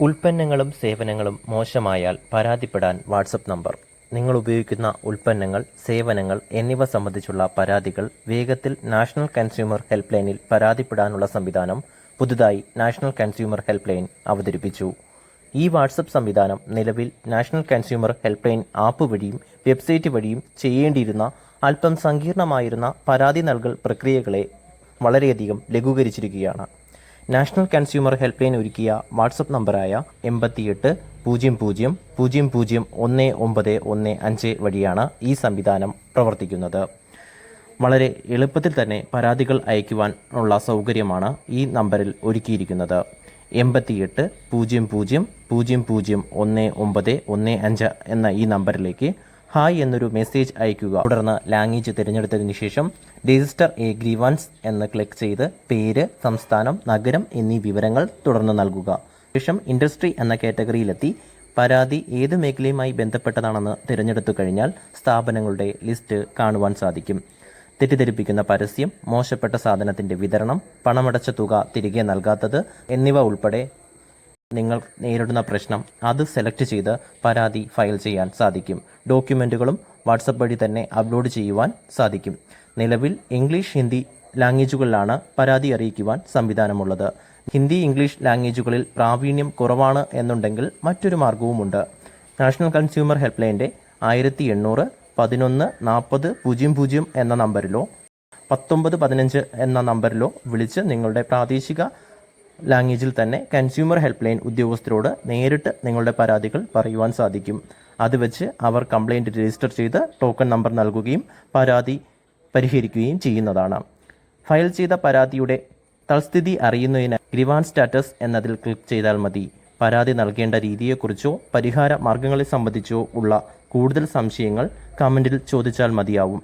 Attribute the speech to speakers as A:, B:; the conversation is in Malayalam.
A: ഉൽപ്പന്നങ്ങളും സേവനങ്ങളും മോശമായാൽ പരാതിപ്പെടാൻ വാട്സപ്പ് നമ്പർ. നിങ്ങൾ ഉപയോഗിക്കുന്ന ഉൽപ്പന്നങ്ങൾ സേവനങ്ങൾ എന്നിവ സംബന്ധിച്ചുള്ള പരാതികൾ വേഗത്തിൽ നാഷണൽ കൺസ്യൂമർ ഹെൽപ്പ് ലൈനിൽ പരാതിപ്പെടാനുള്ള സംവിധാനം പുതുതായി നാഷണൽ കൺസ്യൂമർ ഹെൽപ്പ് ലൈൻ അവതരിപ്പിച്ചു. ഈ വാട്സപ്പ് സംവിധാനം നിലവിൽ national consumer helpline app വഴിയും വെബ്സൈറ്റ് വഴിയും ചെയ്യേണ്ടിയിരുന്ന അല്പം സങ്കീർണമായിരുന്ന പരാതി നൽകൽ പ്രക്രിയകളെ വളരെയധികം ലഘൂകരിച്ചിരിക്കുകയാണ്. നാഷണൽ കൺസ്യൂമർ ഹെൽപ്പ് ലൈൻ ഒരുക്കിയ വാട്സപ്പ് നമ്പറായ എൺപത്തിയെട്ട് പൂജ്യം പൂജ്യം പൂജ്യം പൂജ്യം ഒന്ന് ഒമ്പത് ഒന്ന് അഞ്ച് വഴിയാണ് ഈ സംവിധാനം പ്രവർത്തിക്കുന്നത്. വളരെ എളുപ്പത്തിൽ തന്നെ പരാതികൾ അയക്കുവാൻ ഉള്ള സൗകര്യമാണ് ഈ നമ്പറിൽ ഒരുക്കിയിരിക്കുന്നത്. എൺപത്തിയെട്ട് പൂജ്യം പൂജ്യം പൂജ്യം പൂജ്യം ഒന്ന് ഒമ്പത് ഒന്ന് അഞ്ച് എന്ന ഈ നമ്പറിലേക്ക് ഹായ് എന്നൊരു മെസ്സേജ് അയക്കുക തുടർന്ന് ലാംഗ്വേജ് തിരഞ്ഞെടുത്തതിന് ശേഷം രജിസ്റ്റർ എ ഗ്രീവൻസ് എന്ന് ക്ലിക്ക് ചെയ്ത് പേര് സംസ്ഥാനം നഗരം എന്നീ വിവരങ്ങൾ തുടർന്ന് നൽകുക. ശേഷം ഇൻഡസ്ട്രി എന്ന കാറ്റഗറിയിലെത്തി. പരാതി ഏത് മേഖലയുമായി ബന്ധപ്പെട്ടതാണെന്ന് തിരഞ്ഞെടുത്തു കഴിഞ്ഞാൽ സ്ഥാപനങ്ങളുടെ ലിസ്റ്റ് കാണുവാൻ സാധിക്കും. തെറ്റിദ്ധരിപ്പിക്കുന്ന പരസ്യം മോശപ്പെട്ട സാധനത്തിന്റെ വിതരണം പണമടച്ച തുക തിരികെ നൽകാത്തത് എന്നിവ ഉൾപ്പെടെ നിങ്ങൾ നേരിടുന്ന പ്രശ്നം അത് സെലക്ട് ചെയ്ത് പരാതി ഫയൽ ചെയ്യാൻ സാധിക്കും. ഡോക്യുമെന്റുകളും വാട്സപ്പ് വഴി തന്നെ അപ്ലോഡ് ചെയ്യുവാൻ സാധിക്കും. നിലവിൽ ഇംഗ്ലീഷ് ഹിന്ദി ലാംഗ്വേജുകളിലാണ് പരാതി അറിയിക്കുവാൻ സംവിധാനമുള്ളത്. ഹിന്ദി ഇംഗ്ലീഷ് ലാംഗ്വേജുകളിൽ പ്രാവീണ്യം കുറവാണ് എന്നുണ്ടെങ്കിൽ മറ്റൊരു മാർഗവുമുണ്ട് നാഷണൽ കൺസ്യൂമർ ഹെൽപ്പ് ലൈന്റെ ആയിരത്തി എണ്ണൂറ് പതിനൊന്ന് നാൽപ്പത് പൂജ്യം പൂജ്യം എന്ന നമ്പറിലോ പത്തൊമ്പത് പതിനഞ്ച് എന്ന നമ്പറിലോ വിളിച്ച് നിങ്ങളുടെ പ്രാദേശിക ലാംഗ്വേജിൽ തന്നെ കൺസ്യൂമർ ഹെൽപ്പ് ലൈൻ ഉദ്യോഗസ്ഥരോട് നേരിട്ട് നിങ്ങളുടെ പരാതികൾ പറയുവാൻ സാധിക്കും. അത് വെച്ച് അവർ കംപ്ലൈന്റ് രജിസ്റ്റർ ചെയ്ത് ടോക്കൺ നമ്പർ നൽകുകയും പരാതി പരിഹരിക്കുകയും ചെയ്യുന്നതാണ്. ഫയൽ ചെയ്ത പരാതിയുടെ തൽസ്ഥിതി അറിയുന്നതിന് ഗ്രിവാൻ സ്റ്റാറ്റസ് എന്നതിൽ ക്ലിക്ക് ചെയ്താൽ മതി. പരാതി നൽകേണ്ട രീതിയെക്കുറിച്ചോ പരിഹാര മാർഗങ്ങളെ സംബന്ധിച്ചോ ഉള്ള കൂടുതൽ സംശയങ്ങൾ കമന്റിൽ ചോദിച്ചാൽ മതിയാവും.